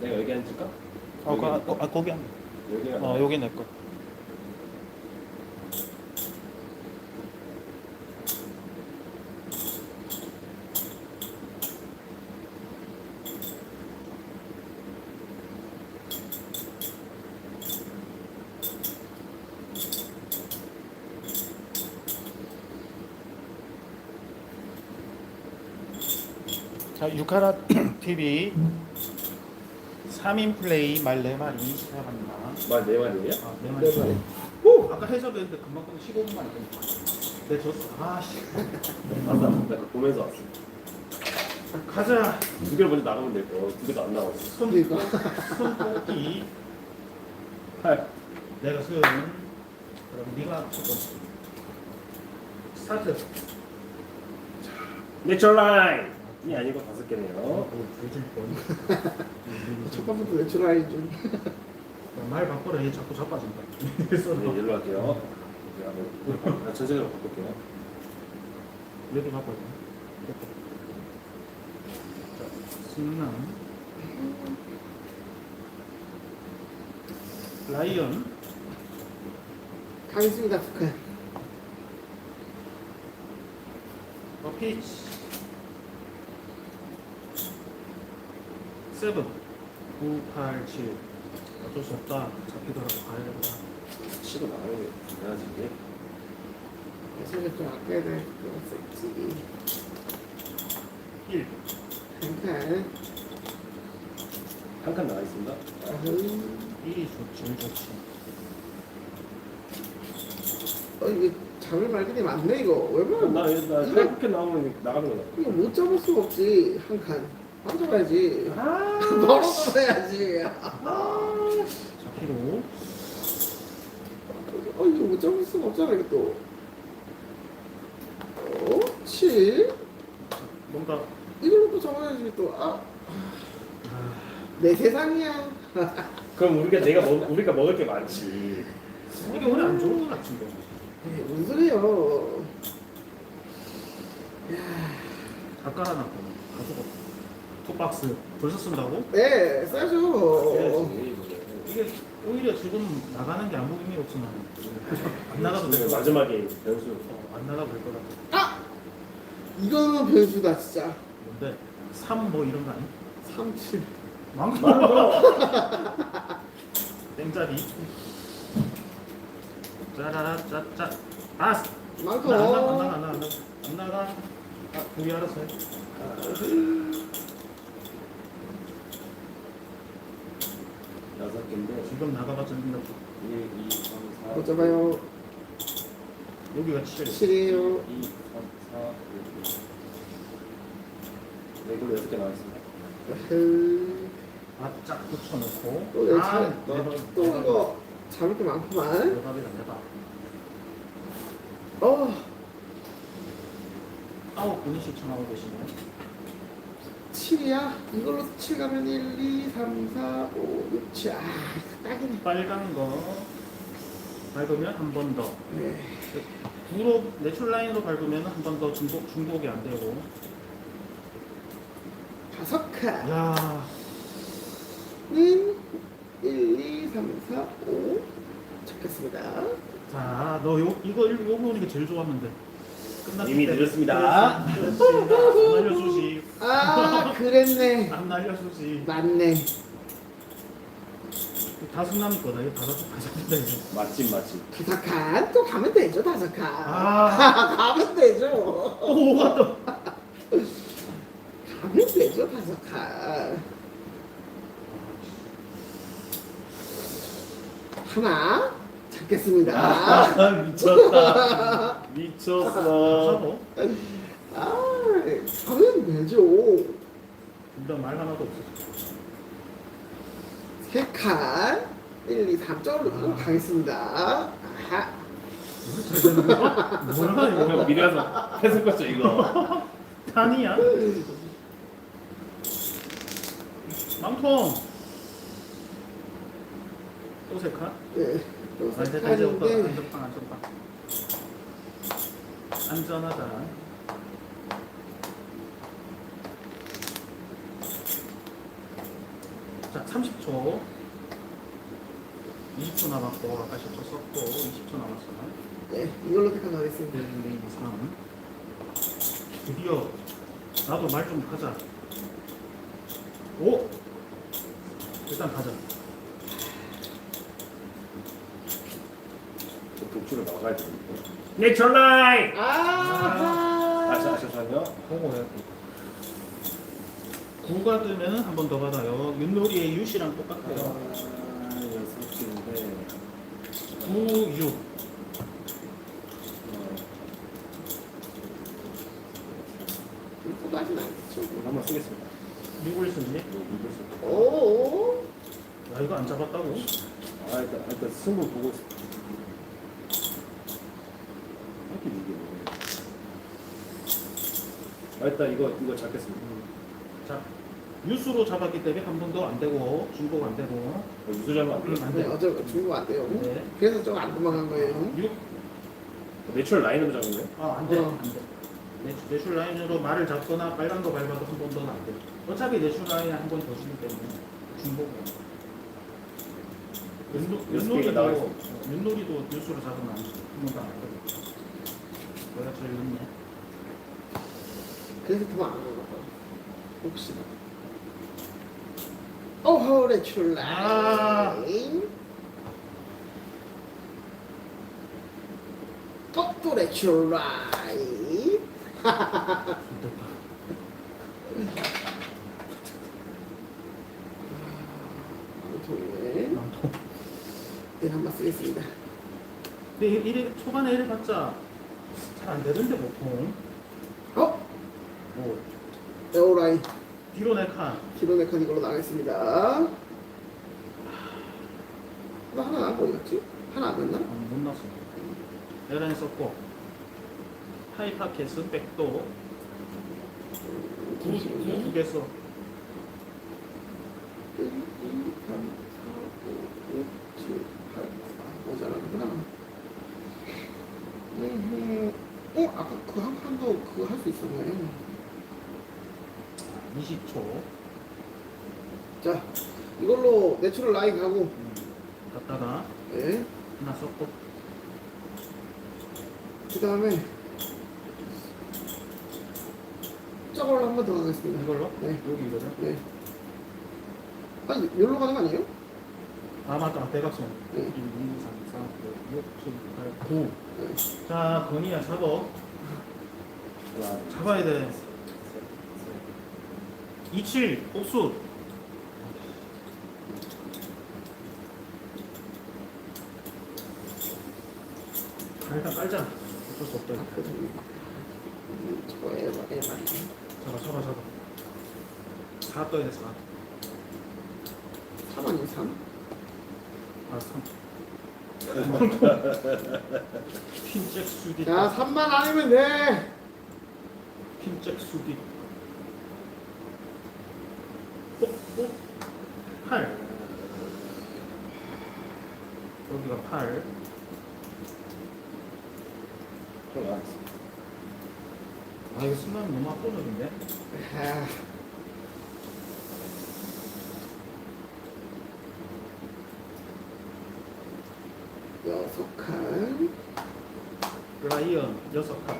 내가 여기 앉을까? 어, 그, 아, 아, 거기 안. 여기가 어, 여기 내 거. 자, 유카라 TV 3인 플레이 말 4마리 시작합니다. 말네 마리예요? 아, 네네 마리. 마리. 오! 아까 해설했는데 금방 끝 15분 만에 끝냈다. 내 졌어. 아, 씨. 맞다. 나 그거 보면서 왔어. 가자. 두 개를 먼저 나가면 될 거. 두 개도 안 나왔어. 손, 그러니까. 손 뽑기. 팔. 내가 수요일. 그럼 네가 첫 번째. 스타트. 내추럴라인! 이 아니고 다섯 개네요. 뭐, 요즘 뻔. 첫 번째도 내추럴라인 좀. 말 바꿔라. 얘 자꾸 자빠진다. 네, 일로 할게요. 이제 한번 아, 전체적으로 바꿀게요. 여기 바꿔야 돼. 자, 승남. 라이언. 가겠습니다, 북한. 어, 피치. 세븐. 9, 8, 7. 어쩔 수 없다. 잡히더라도 가야. 치고 나가는 게 중요하지. 이게. 예술을 좀 아껴야 될것 같지. 1. 한 칸. 한칸 나가 있습니다. 아흥. 1이 좋, 제일 좋지. 어, 이거 잡을 말들이 많네, 이거. 얼마나. 나, 나, 나 이렇게 나오면 나가는 거다. 이거 못 잡을 수가 없지, 한 칸. 안 잡아야지. 아, 멀어서 해야지. 아, 자, 피로. 어, 이거 못 잡을 수가 없잖아, 이거 또. 어, 7. 뭔가. 이걸로 또 잡아야지, 또. 아, 아, 내 세상이야. 그럼 우리가 내가 먹, 우리가 먹을 게 많지. 이게 오늘 안 좋은 것 같은데. 에이, 무슨 소리요. 다 깔아놨고. 투박스. 벌써 쓴다고? 네, 싸죠. 해야지, 이게 오히려 지금 나가는 게 아무 의미 없지만 안 나가도 될 이거. 것 같아. 마지막에 변수. 어, 안 나가도 될 것 같아. 아! 이거는 변수다, 진짜. 뭔데? 3 뭐 이런 거 아니? 3, 7. 망고. 땡짜리. 짜라라 짜짜. 아스. 많고. 안 나가 안 나가 안 나가 안 나가. 안 나가. 아, 우리 알았어요. 개인데. 지금 나가봤자 된다고. 1, 2, 3, 4. 못 잡아요. 여기가 7. 7이에요. 2, 3, 4, 5. 네, 이걸로 여섯 개 나왔습니다. 으흐. 바짝 붙여놓고. 또내 아, 내 밥. 또 이거 잡을 게 많구만. 내 밥이다 내 밥. 어, 아홉 분이 시청하고 계시네. 7이야? 이걸로 7 가면 1, 2, 3, 4, 5, 6, 7. 아, 딱이네. 빨간 거 밟으면 한 번 더. 네. 구로 내출 라인으로 밟으면 한 번 더 중복 중복이 안 되고. 다섯 칸. 야, 는 1, 2, 3, 4, 5. 잡겠습니다. 자, 너 요, 이거 일- 요거 보니까 제일 좋았는데. 이미 때. 늦었습니다. 날려주지. 아, 그랬네. 안 날려주지. 맞네. 다섯남이 거다. 이거 다섯 다섯 개다 이제. 맛집, 맛집. 다섯 칸? 또 가면 되죠, 다섯 칸. 아, 가면 되죠. 오, 맞다. 가면 되죠, 다섯 칸. 하나 잡겠습니다. 아, 미쳤다. 미쳤어. 사고. 아, 가면 되죠. 일단 말 하나도 없어. 세 칸. 1, 2, 3 점으로 아. 가겠습니다. 아하. 형 이거? 미리 가서 해석 거죠 이거. 탄이야? 망통. 또 세 칸? 네. 또 아, 세 칸인데. 안전빵 안전빵. 안전 하다. 자, 30초. 20초 남았고, 아까 10초 썼고, 20초 남았어요. 네, 이걸로 택하겠습니다. 1, 2, 3. 드디어, 나도 말 좀 하자. 오! 일단 가자. 독주로 나가야 되는데. 내철라이! 아, 아, 자, 잠시만요. 돼. 9가 뜨면 한 번 더 받아요. 윷놀이의 유씨랑 똑같아요. 아, 여섯 개인데. 9, 6. 어, 이거까지는 않죠. 이거 한번 쓰겠습니다. 6을 쓰니? 이거 이거 쓰- 오, 야, 이거 안 잡았다고? 아, 일단, 일단 승부 보고. 이렇게 이게 뭐예요? 아, 일단 이거 이거 잡겠습니다. 자, 유수로 잡았기 때문에 한 번도 안 되고, 중복 안 되고. 어, 유수자면 안 돼요. 안 네, 돼요. 어제 중국 안 돼요. 네. 그래서 좀 안 도망간 거예요. 6. 내추럴 라인으로 잡은 거예요? 아, 안 돼. 어. 안 돼. 내추, 내추럴 라인으로 말을 잡거나 빨간 거 밟아도 한 번 더는 안 돼. 어차피 내추럴 라인에 한 번 더 주기 때문에 나와 윷놀이도, 있어. 어, 윷놀이도 뉴스로 잡으면 안 돼. 한 번도 안 돼. 내가 제일 늦네. 그래서 도망 안 가는 거 혹시나. 오호, 레출라인. 아. 도네 나도. 네, 한번 쓰겠습니다. 근데 이- 이래, 초반에 이래 봤자 잘 안 되던데 보통. 어, 뭐, 에어라인. 네 칸. 기로네칸 이걸로 나가겠습니다. 나 하나 안 보였지? 하나 안 됐나? 아, 못 났어. 에라인 썼고. 하이파켓은 백도. 두, 두개 써. 1, 2, 3, 4, 5, 6, 7, 8. 아, 모자라는구나. 음, 어, 아까 그 한 판도 그거 할 수 있었네. 20초. 자, 이걸로 내추럴 라인 가고, 음, 갔다가 네. 하나 썼고. 그 다음에 저걸로 한 번 더 가겠습니다. 이걸로? 네. 여기거든. 네. 아니, 여기로 가는 거 아니에요? 아, 맞다. 대각선. 네. 1, 2, 3, 4, 5, 6, 7, 8, 9. 네. 자, 건이야, 잡어. 하나, 잡아야 돼. 셋, 셋. 27, 옥수. 아, 일단 깔자. 어쩔 수 없다. 저거 에바, 에바. 잡아, 잡아, 잡아. 4 떠야 돼, 4. 3 아니면 3? 아, 3. 핀잭 수디. 자, 3만 아니면 돼! 핀잭 수디. 어? 어? 8. 여기가 8. 좀 나가겠습니다. 아, 이거 순간 너무 압도적인데? 아, 여섯 칸. 라이언 6칸.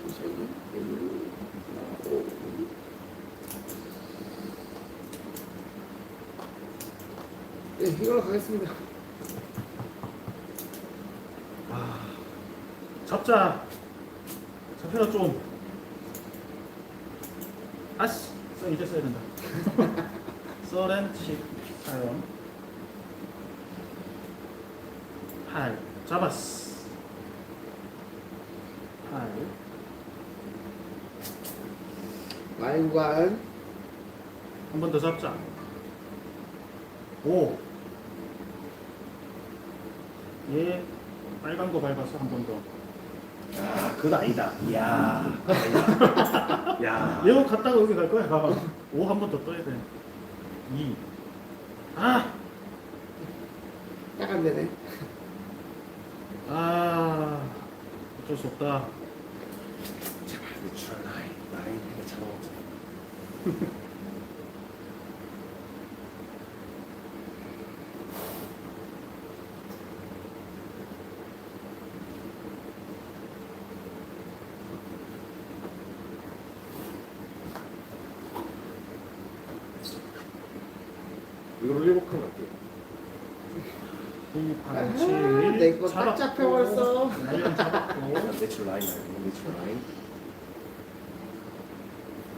잠시만요. 일, 오. 네, 이걸로 가겠습니다. 아, 잡자. 잡혀라 좀. 아씨, 써 이제 써야 된다. 써렌 칩 사용. 8 잡았어. 8 마인관. 한 번 더 잡자. 5 얘 빨간 거 밟아서 한 번 더. 야, 그건 아니다. 이야. 아니다. 야. 얘가 갔다가 여기 갈 거야. 봐봐. 5 한 번 더 떠야 돼. 2 아! 약간 되네. 아 어쩔 수 없다. 제발 내추럴 라인. 라인 이거 잡 이걸로 일곱 칸 갈게요. 9, 8, 아하, 7. 내거딱 잡혀 벌써. 잡았고. 내추럴 라인 내추럴 라인.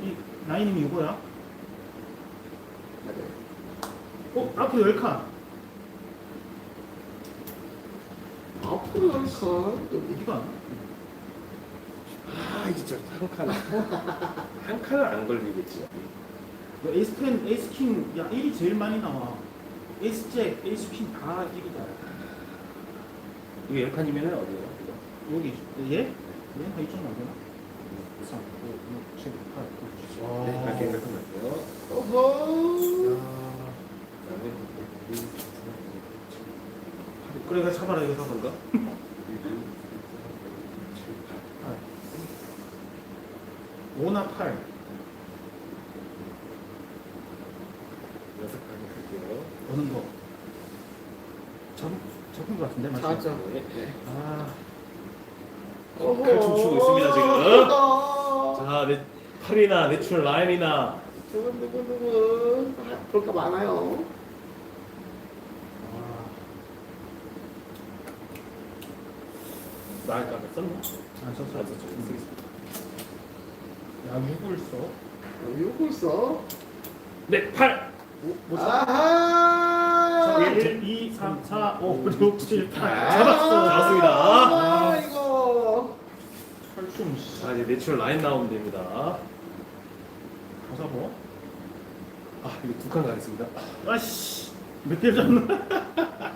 이 라인님이 이거야? 맞아요. 어? 앞으로 10칸. 앞으로 한 칸. 여기. 이거 아니야? 아 이제 한 칸. 한 칸을 안 걸리겠지. 그 에이스 펜, 에이스 킹, 야 1이 제일 많이 나와. 에이스 잭, 에이스 퀸다 1이다. 이거 열 칸이면은 어디예요? 여기 얘? 얘가 이쪽 나되나 3, 5, 6, 7, 8, 9, 10. 와. 네, 갈게요. 열칸 갈게요. 어허. 그다음에 이, 이, 그래, 이거 잡아라, 이거 잡아. 삼, 가 오나 8. 여섯 칸 어는 거. 잡, 잡은 거 같은데, 맞지? 맞아. 네. 아, 어허. 칼춤 추고 있습니다, 지금. 어허. 자, 내 팔이나 내추럴 라인이나 누구 누구 누구. 아, 볼까 많아요. 아, 나을 까 썼나? 안 썼어. 안 썼죠. 쓰겠습니다. 야, 6을 써. 이거 있어. 네, 팔. 뭐, 뭐 써? 아하. 1, 2, 3, 4, 5, 6, 7, 8. 아, 잡았어. 잡았습니다. 아, 이거. 칼춤, 씨. 자, 이제 내추럴 라인 나오면 됩니다. 더 잡어. 아, 이거 두 칸 가겠습니다. 아씨. 몇개 잡나?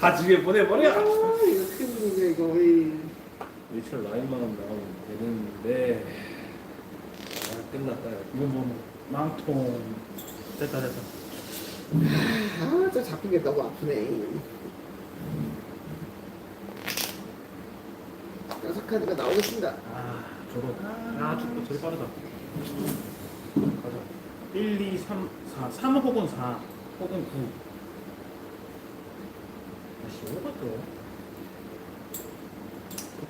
다 집에 보내버려. 아, 이거 큰일이네 이거. 이. 내추럴 라인만 나오면 되는데. 아, 끝났다. 이거 뭐, 뭐, 망통. 됐다, 됐다. 아, 저 잡힌 게 너무 아프네. 여섯 카드가 나오겠습니다. 아, 저거. 아, 저거 제일 빠르다. 가자. 1, 2, 3, 4. 3 혹은 4. 혹은 9. 아씨, 뭐가 또?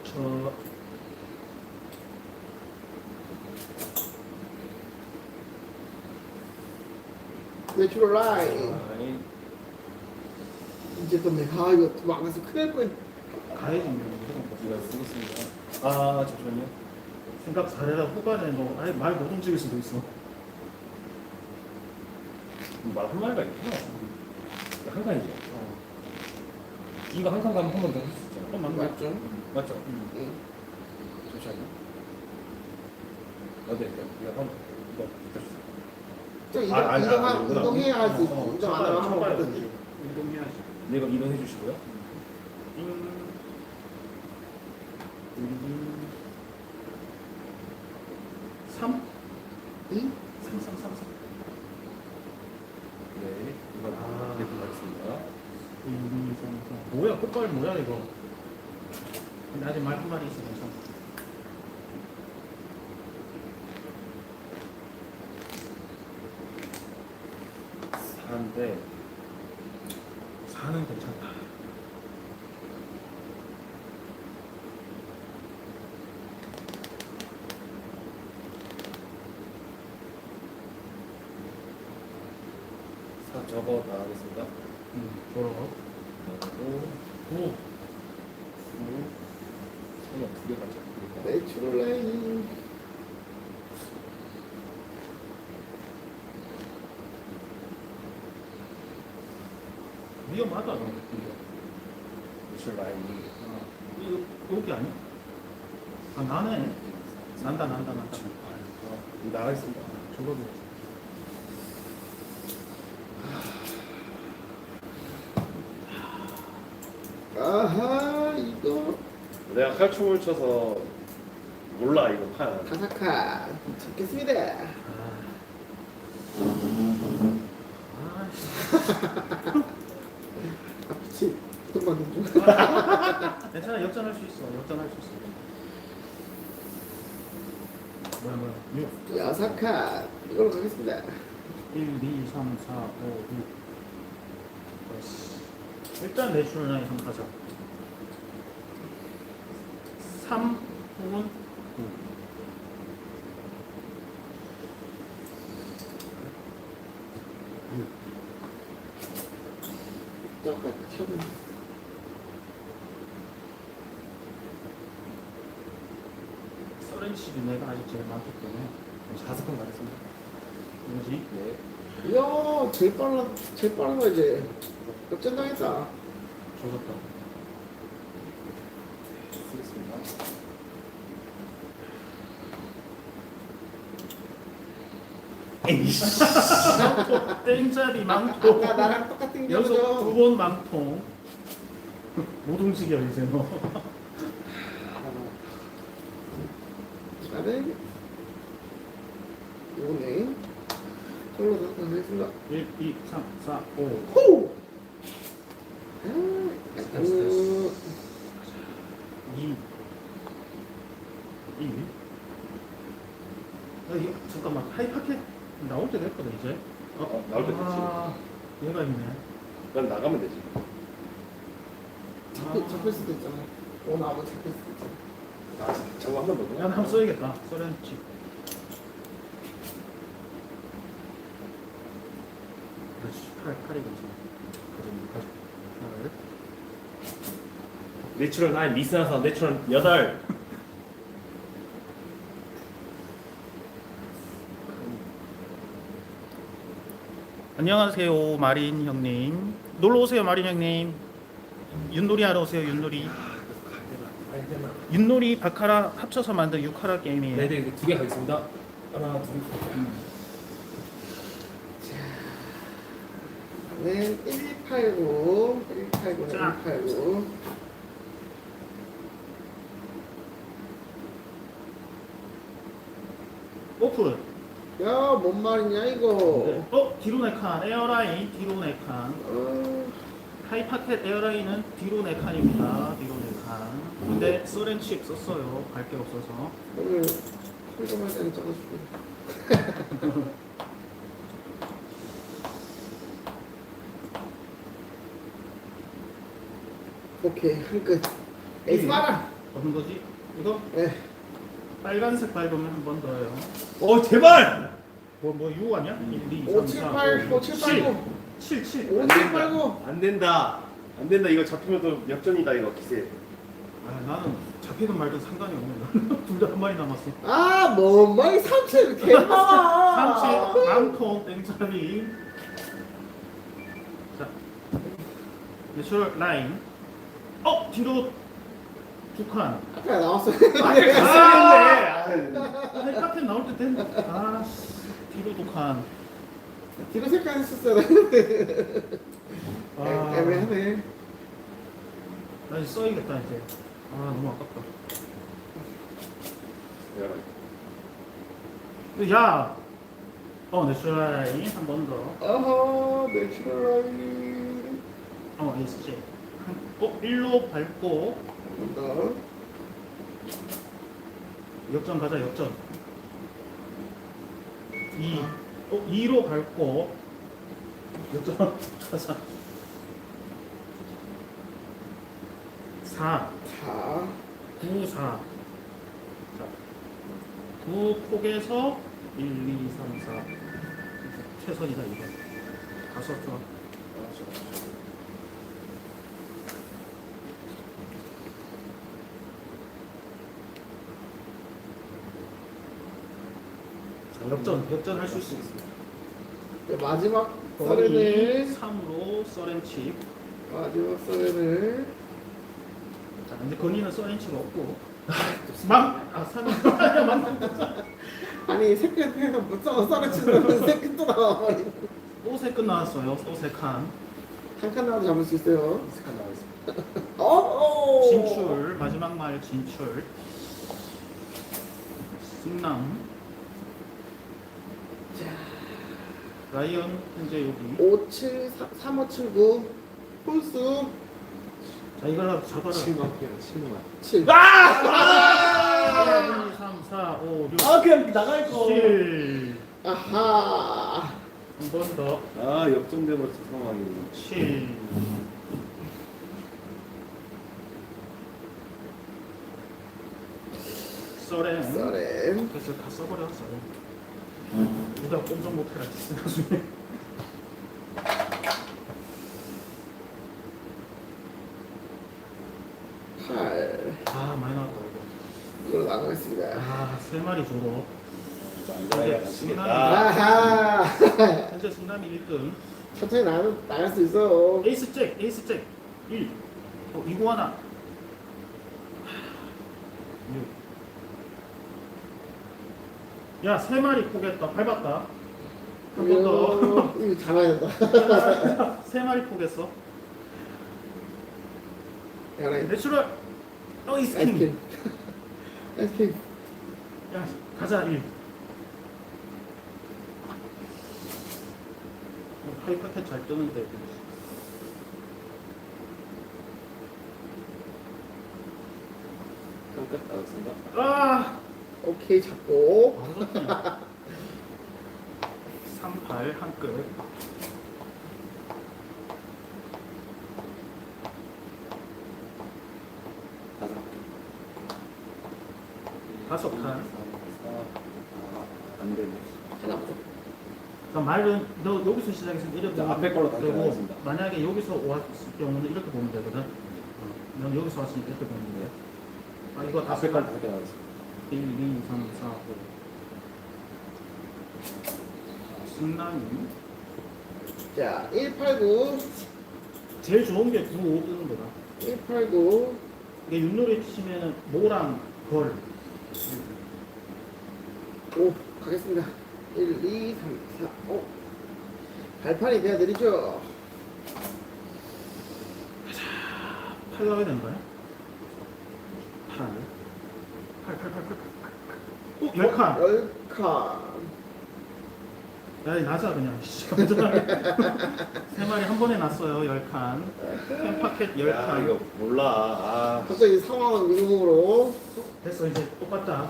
그쵸. 내추럴 라인. 라인. 이제 또 내가 아, 이거 막아서 큰일 날 뻔. 무조건 거. 제가 쓰겠습니다. 아, 잠시만요. 생각 잘해라. 후반에 너 아예 말 못 움직일 수도 있어. 말 한마디가 있구나. 한 칸이죠. 어. 이거 한 칸 가면 한 번더 할수 있잖아. 어, 거야? 맞죠? 맞죠? 응. 응. 잠시만요. 어디 할까요? 이거 한 번. 이거 붙여주세 이동, 아, 아니, 이동, 아, 이거구나. 이동해야 할 수 있어. 어, 이동 안 하면 한번 돼. 든지. 이동해야지. 네, 이거 이동해 주시고요. 음. 음. 3? 응? 3, 3, 3, 3. 네, 이거 아. 이렇게 가겠습니다. 1, 2, 3, 4. 뭐야, 끝발 뭐야, 이거. 근데 아직 말 한 마리 있어, 사인데 4는 괜찮다. 사 저거 다 하겠습니다. 응, 좋아. 그리고 오, 구, 설마 두개 가져. 내추럴 라인. 위험하다, 너. 내추럴 라인. 아, 이거, 여기 아니야? 아, 나네. 난다, 난다, 난다. 어, 나가겠습니다. 저거도. 아하, 이거. 내가 칼춤을 쳐서 몰라 이거 판. 다섯 칸. 잡겠습니다. 아, 씨. 아프지? 돈 받는 중. 괜찮아, 역전할 수 있어. 역전할 수 있어. 뭐야 뭐야 6 여섯 칸 이걸로 가겠습니다 1, 2, 3, 4, 5, 6 됐어. 일단 내추럴 라인 한번 가자 3 혹은 9 잠깐 켜면 서렌식이 내가 아직 제일 많기 때문에 다섯 번 가겠습니다. 뭐지? 네. 이야 제일 빨라 제일 빠른 거 이제 역전당했다. 쓰겠습니다. 에이씨. 땡짜리 망통 아까 나랑 똑같은 연속 경우죠 두번 망통 못 움직여 이제 너. 나는 요거네 저걸로 가겠습니다 1, 2, 3, 4, 5 호! 음, 2 1 아, 이거, 잠깐만 하이파켓 나올 때 됐거든 이제 어, 나올 때 됐지. 아, 얘가 있네 난 나가면 되지. 잡힐, 잡힐 수도 있잖아 오 나무 잡힐 수도 있잖아 아, 저거 한번 더. 야, 한번 써야겠다. 소렌치. 그렇지. 팔, 팔이 괜찮아. 가자, 가자. 하나, 내추럴 나인 미스나서 내추럴 여덟. 안녕하세요, 마린 형님. 놀러 오세요, 마린 형님. 윷놀이 하러 오세요, 윷놀이. 윷놀이 바카라 합쳐서 만든 육카라 게임이에요. 네 네 두개 가겠습니다. 하나 둘. 네, 189, 189, 자. 189. 오픈. 야, 뭔 말이냐, 이거. 어, 뒤로 네칸, 에어라인, 뒤로 네칸. 어, 하이 파켓 에어라인은 뒤로 네칸입니다. 뒤로 네칸. 근데 소렌칩 썼어요. 갈 게 없어서. 오늘 설거할 때는 적어줄게. 오케이, 한 끝. 에이스 마라! 어떤 거지? 이거 네. 빨간색 밟으면 한 번 더요. 어 제발. 뭐, 뭐, 6 아니야? 1, 2, 3, 5, 7, 8, 5, 7, 8, 9. 7, 7. 5, 7, 8, 9. 안 된다. 안 된다. 이거 잡히면 또 역전이다 이거 기세. 아, 나는 잡히든 말든 상관이 없네. 둘 다 한 마리 남았어. 아, 뭔 말이 삼칠 개많아. 삼치, 망통, 땡짜리. 자, 내추럴 라인. 어, 뒤로 두 칸. 아까 나왔어. 아, 하이파켓 나올 때 됐네. 아, 씨. 뒤로 두 칸. 뒤로 했었어야 아, 애매하네. 나 이제 써야겠다 이제. 아, 너무 아깝다. 야! 어, 내추럴 라인 한 번 더. 어허, 내추럴 라인. 어, SG. 어, 1로 밟고 더. 역전 가자, 역전. 2. 어, 2로 밟고 역전 가자. 4. 자, 9, 4. 자. 9 폭에서 1, 2, 3, 4. 최선이다, 이거. 다섯 점. 역전, 역전 할 수 있어. 네, 마지막 썰에는 3으로 써렌칩. 마지막 썰에는 자, 근데 건이는 써렌치가 없고. 망! 아, 3이 아니야, 망. 아니 색깔 해서 못 써서 썰어치면 색깔 또 나와버리네. 옷에 끝 나왔어요, 옷에 칸. 한칸 나와도 잡을 수 있어요. 스칸 나가겠습니다. 어, 어. 진출, 마지막 말 진출. 승남. 라이언 현재 여기. 5, 7, 3, 5, 7, 9. 홀수 자, 이걸 잡아라. 7만 개는 7만. 7. 아! 1, 2, 3, 4, 5, 6, 아 그냥 나갈 거. 7. 아하. 한 번 더. 아 역전돼버렸어 상황이. 7. 썰엔. 썰엔. 그래서 다 써버렸어. 누가 꼼짝 못해라 나중에. 팔. 아 많이 나왔다 이거. 이걸로 나가겠습니다. 아세 마리. 아, 아하. 현재 승남이 1등. 천천히 나가, 나갈 수 있어. 에이스 잭, 에이스 잭. 1. 어, 이거 하나. 6. 야, 세 마리 포겠다. 밟았다. 한 번 더. 이거, 이거 잡아야 된다. 세 마리 포겠어. 야, 내추럴. 어 이스 킹. 아이스크림. 아이스크림. 야, 가자 1. 하이퍼텐 잘 뜨는데. 끝 나갔습니다. 아! 오케이, 잡고. 38 한 끗. 다섯. 다섯 칸. 아, 안 되네. 하나 보자. 그러니까 말은 너 여기서 시작해서 이렇게 자, 앞에 걸로 다시 되고 하겠습니다. 만약에 여기서 왔을 경우는 이렇게 보면 되거든. 어, 넌 여기서 왔으니까 이렇게 보면 돼. 아 이거 다 앞에 색깔 걸 다섯 개 나갔습니다. 1, 2, 3, 4, 5. 승남이 자, 189. 제일 좋은 게 9, 5 뜨는 거다. 189. 이게 윷놀이 치면은 모랑 걸. 5. 가겠습니다. 1, 2, 3, 4, 5. 발판이 돼야 느리죠? 팔 나가야 되는 거야? 팔. 어, 열 칸. 10칸. 야, 나자 그냥. 씨. 세 마리 한 번에 났어요. 열 칸. 펜파켓 열 야 칸. 이거 몰라. 아. 갑자기 상황은 민공으로. 됐어 이제 똑같다.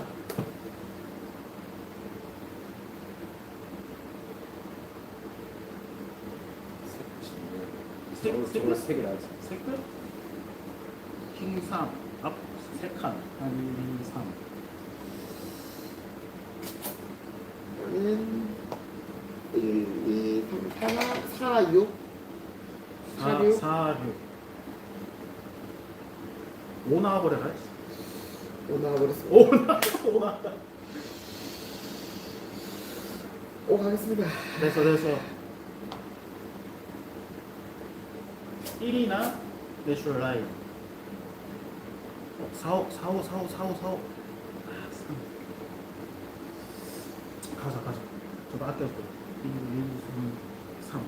세- 서로 세- 서로 세개 나갔습니다. 세 끝. 킹 3. 앞 세 칸. 1, 2, 3. 는 1, 2, 3, 4, 4, 6. 4, 4, 6. 4, 6. 5 나와버려라. 5 나와버렸어. 5 나왔다. 5 나왔다. 5 가겠습니다. 됐어 됐어. 1이나 내추럴 라인. 4, 5, 4, 5, 4, 5, 4, 5, 4, 5. 가자 가자. 저도 아껴. 1, 2, 3, 3.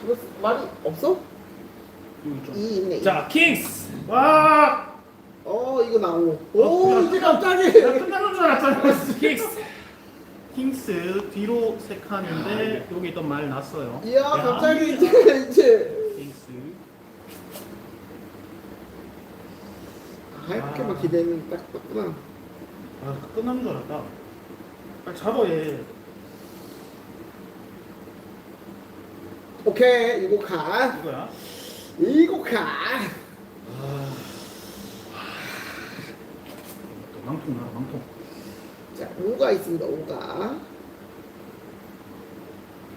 잡을 수- 말이 없어? 여기 좀. 2 있네. 자 킹스. 와! 어, 이거 나오. 어, 오, 야, 이제 야, 갑자기. 끝나는 줄 알았잖아. 킹스. 킹스 뒤로 세 칸인데 여기 또말 났어요. 이야, 야, 갑자기 이제, 이제. 아, 이렇게만 기대는 딱 떴구나. 아 끝나는 줄 알았다. 빨리 잡아 얘. 오케이, 이거 가. 이거야. 이거 가. 또 망통 나라 망통. 자, 5가 있습니다, 5가.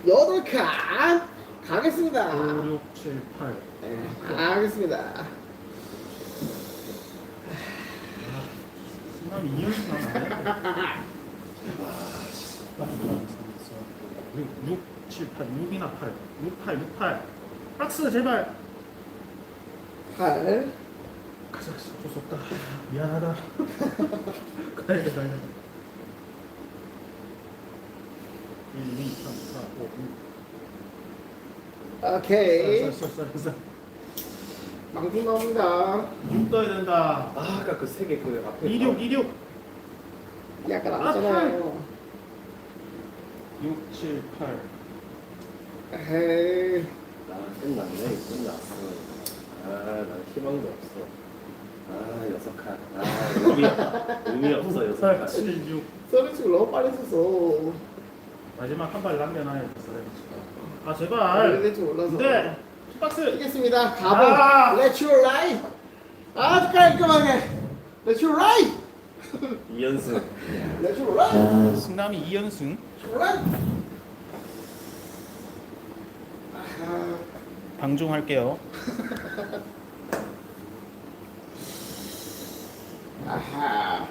8칸. 가겠습니다. 5, 6, 7, 8. 네, 가겠습니다. 순간 2연승 나네. 6, 6, 7, 8, 6이나 8. 6, 8, 6, 8. 박스 제발. 8. 가자, 가자. 어쩔 수 없다. 미안하다. 가야 돼, 가야 돼. 1, 2, 3, 4, 5, 6. 오케이. 쌀, 쌀, 쌀, 쌀. 망통 나옵니다. 6 떠야 된다. 아 아까 그 세 개 그 앞에. 26, 26. 약간 나왔잖아요. 6, 7, 8. 에이. 아 끝났네. 끝났어. 아 난 희망도 없어. 아 여섯 칸. 아 의미 의미 없어 여섯 칸. 7, 6 서비스가 너무 빨리 썼어. 마지막 한 발 남겨놔야 돼아 아, 제발 될줄 몰라서. 네 박스 이겠습니다. 가보. 아! Let's your life. 아주 깔끔하게. Let's your life. 이연승. Let's your life. 승남이 2연승 Your life. 아하. 방종할게요 아하.